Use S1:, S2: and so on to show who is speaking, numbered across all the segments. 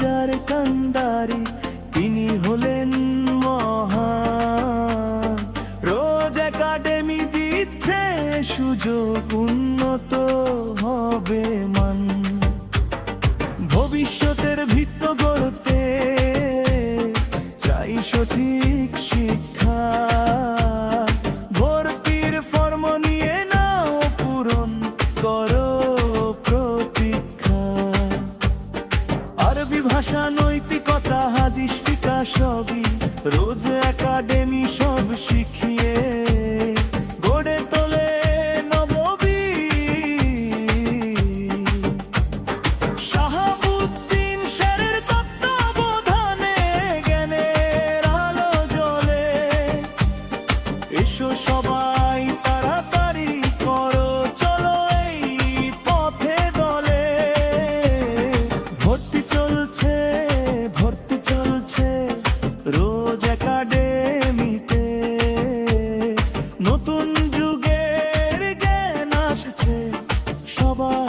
S1: যার কান্দারি তিনি হলেন মহা রোজ একাডেমি দিচ্ছে সুযোগ উন্নত নৈতিকতা হাদিস সবই। রোজ একাডেমি সব শিখিয়ে গড়ে তোলে তত্ত্বাবধানে জ্ঞানের জ্বলে। সবাই।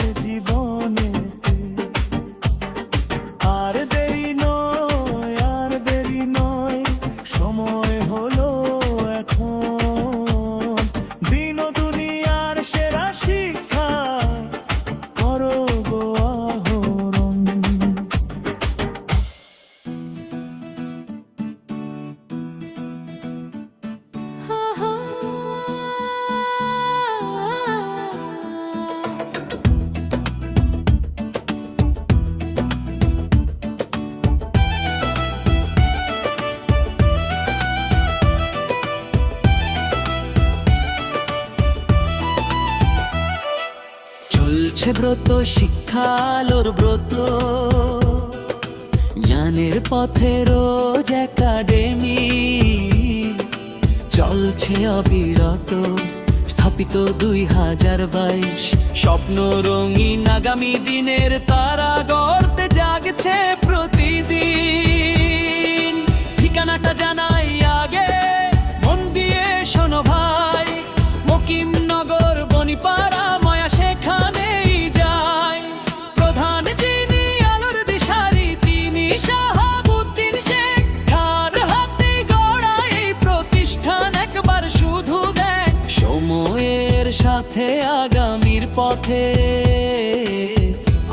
S1: সবার
S2: চলছে ব্রত শিক্ষালোর ব্রত। জ্ঞানের পথে রোজ একাডেমি। চলছে অবিরত, স্থাপিত দুই হাজার বাইশ। স্বপ্ন রঙিন আগামী দিনের তারা গড়তে জাগছে প্রতিদিন। ঠিকানাটা জানাই সাথে আগামীর পথে।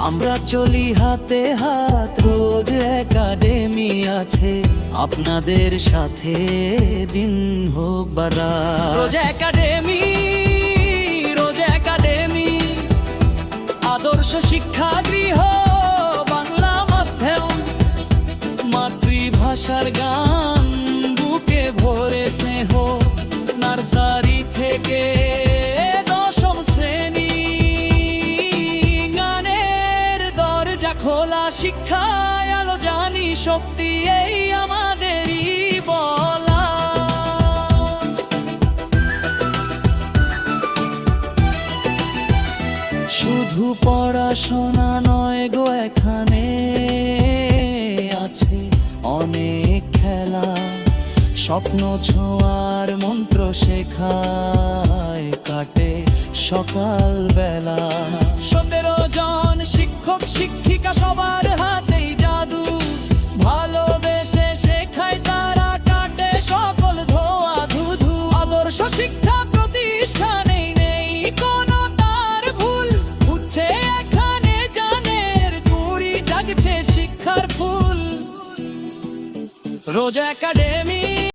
S2: আমরা চলি হাতে হাত, রোজ একাডেমি আছে। আপনাদের সাথে দিন হোক বারা রোজ একাডেমি রোজ একাডেমি, আদর্শ শিক্ষা খোলা শিক্ষায় আলো জানি, শক্তি এই আমাদেরই বলা। শুধু পড়াশোনা নয় গো, এখানে আছে অনেক খেলা। স্বপ্ন ছোঁয়ার মন্ত্র শেখায়, কাটে সকাল বেলা সতেরো জন শিক্ষক, শিক্ষিকা সবার হাতেই জাদু। ভালোবেসে শেখায় তারা কাটে সকল ধোয়া ধুধু। আদর্শ শিক্ষা প্রতিষ্ঠানেই নেই কোনো একাডেমি